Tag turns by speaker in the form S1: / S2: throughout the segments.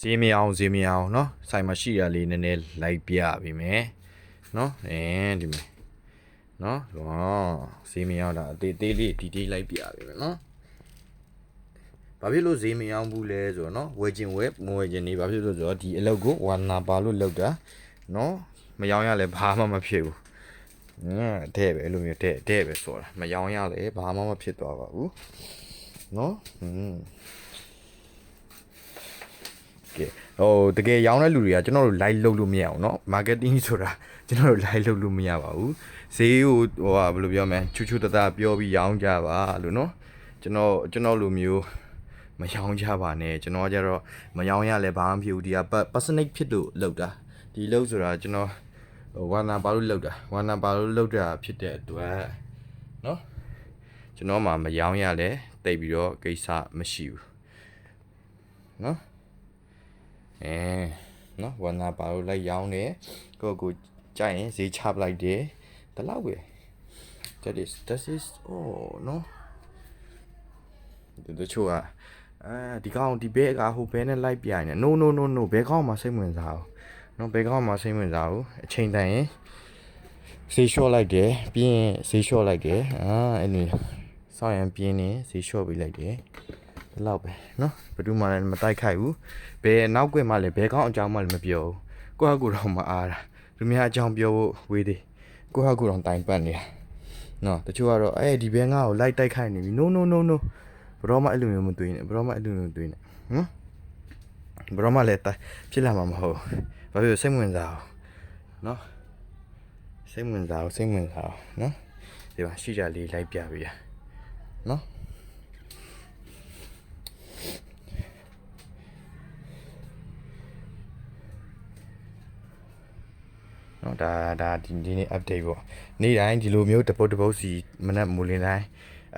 S1: ဈေးမအောင်ဈေးမအောင်เนาะဆိုင်မှာရှိရလေးနည်းနည်းလိုက်ပြပြီမယ်เนาะအဲဒီမယ်เนาะဟောဈေးမအောင်တာအသေးသေးလေးဒီဒီလိုက်ပြပြီမယ်เนาะဘာဖြစ်လို့ဈေးမအောင်ဘူးလဲဆိုတော့เนาะဝယ်ခြင်းဝယ်မဝယ်ခြင်းနေဘာဖြစ်လို့ဆိုတော့ဒီအလုပ်ကိုဝါနာပါလို့လုပ်တာเนาะမယောင်းရလဲဘာမှမဖြစ်ဘူးငါတဲ့ပဲအဲ့လိုမျိုးတဲ့တဲ့ပဲဆိုတာမယောင်းရလဲဘာမှမဖြစ်သွားပါဘူးเนาะอืม ကဲဟိုတကယ်ရောင်းတဲ့လူတွေကကျွန်တော်တို့ live လုပ်လို့မရအောင်เนาะ marketing ဆိုတာကျွန်တော်တို့ live လုပ်လို့မရပါဘူးဈေးကိုဟိုဟာဘယ်လိုပြောမလဲချူချူတတပြောပြီးရောင်းကြပါလို့เนาะကျွန်တော်ကျွန်တော်လိုမျိုးမရောင်းကြပါနဲ့ကျွန်တော်ကကြတော့မရောင်းရလဲဘာမှမဖြစ်ဘူးဒီက personal ဖြစ်လို့လုပ်တာဒီလုပ်ဆိုတာကျွန်တော်ဟိုဝါနာပါလို့လုပ်တာဝါနာပါလို့လုပ်တာဖြစ်တဲ့အတွက်เนาะကျွန်တော်မှမရောင်းရလဲတိတ်ပြီးတော့ကိစ္စမရှိဘူးเนาะ အဲနော်ဝနာပါလို့လိုက်ရောင်းတယ်ကိုယ့်ကိုကြိုက်ရင်ဈေးချပလိုက်တယ်ဒီလောက်ပဲ that is that is oh no ဒီတို့ချို့ကအဲဒီကောင်ဒီဘဲကဟိုဘဲနဲ့လိုက်ပြိုင်နေ no no no no ဘဲကောင်မှစိတ်ဝင်စားဘူးနော်ဘဲကောင်မှစိတ်ဝင်စားဘူးအချိန်တန်ရင်ဈေးလျှော့လိုက်တယ်ပြီးရင်ဈေးလျှော့လိုက်တယ်အာအဲ့လိုစောင့်ရန်ပြင်းနေဈေးလျှော့ပေးလိုက်တယ် ဒီလောက်ပဲเนาะဘယ်သူမှလည်းမတိုက်ခိုက်ဘူးဘယ်နောက်ကွယ်မှလည်းဘယ်ကောင်းအကြောင်းမှလည်းမပြောဘူးကိုယ့်ဟာကိုယ်တော့မအားတာလူများအကြောင်းပြောဖို့ဝေးသေးကိုယ့်ဟာကိုယ်တော့တိုင်ပတ်နေတာเนาะတချို့ကတော့အဲဒီဘဲငါ့ကိုလိုက်တိုက်ခိုက်နေပြီ no no no no ဘယ်တော့မှအဲ့လိုမျိုးမတွေးနဲ့ဘယ်တော့မှအဲ့လိုမျိုးမတွေးနဲ့ဟမ်ဘယ်တော့မှလည်းတိုက်ဖြစ်လာမှာမဟုတ်ဘူးဘာဖြစ်လို့စိတ်ဝင်စားအောင်เนาะစိတ်ဝင်စားအောင်စိတ်ဝင်စားအောင်เนาะဒီမှာရှိကြလေးလိုက်ပြပေးရเ နော်ဒါဒါဒီဒီနေ့ update ပေါ့နေ့တိုင်းဒီလိုမျိုးတပုတ်တပုတ်စီမနက်မူလင်းတိုင်း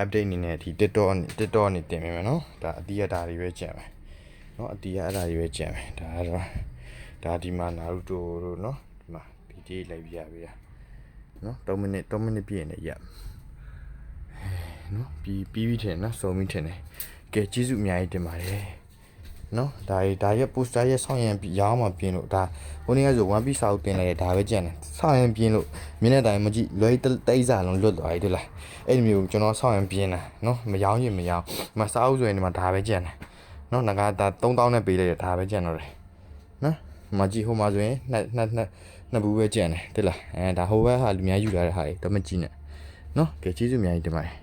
S1: update အနေနဲ့ဒီ TikTok TikTok အနေတင်ပေးမယ်နော်ဒါအတီးရတာတွေပဲကြံမယ်နော်အတီးရအတာတွေပဲကြံမယ်ဒါကတော့ဒါဒီမှာ Naruto တို့နော်ဒီမှာ video လိုက်ပြရပေးတာနော်3မိနစ်3မိနစ်ပြည့်နေရနော်ပြီးပြီးပြီထင်နော်စုံပြီထင်တယ်ကဲကျေးဇူးအများကြီးတင်ပါတယ် နော်ဒါရီဒါရဲ့ poster ရဲ့ဆောင်းရံရောင်းမှပြင်းလို့ဒါဟိုနေ့ကဆို one piece စာအုပ်တင်လိုက်ရဒါပဲကြံတယ်ဆောင်းရံပြင်းလို့မြင်းတဲ့တိုင်မကြည့်လွယ်တိတ်စားလုံးလွတ်သွားပြီတို့လားအဲ့ဒီမျိုးကျွန်တော်ဆောင်းရံပြင်းတာနော်မရောင်းရင်မရောင်းမစာအုပ်ဆိုရင်ဒီမှာဒါပဲကြံတယ်နော်ငါကဒါ3000နဲ့ပေးလိုက်တယ်ဒါပဲကြံတော့တယ်နော်မကြည့်ဟိုမှာဆိုရင်နှစ်နှစ်နှစ်နှစ်ဘူးပဲကြံတယ်တိလားအဲဒါဟိုဘက်ဟာလူများယူလာတဲ့ဟာတွေတော့မကြည့်နဲ့နော်ကဲကျေးဇူးအများကြီးတင်ပါတယ်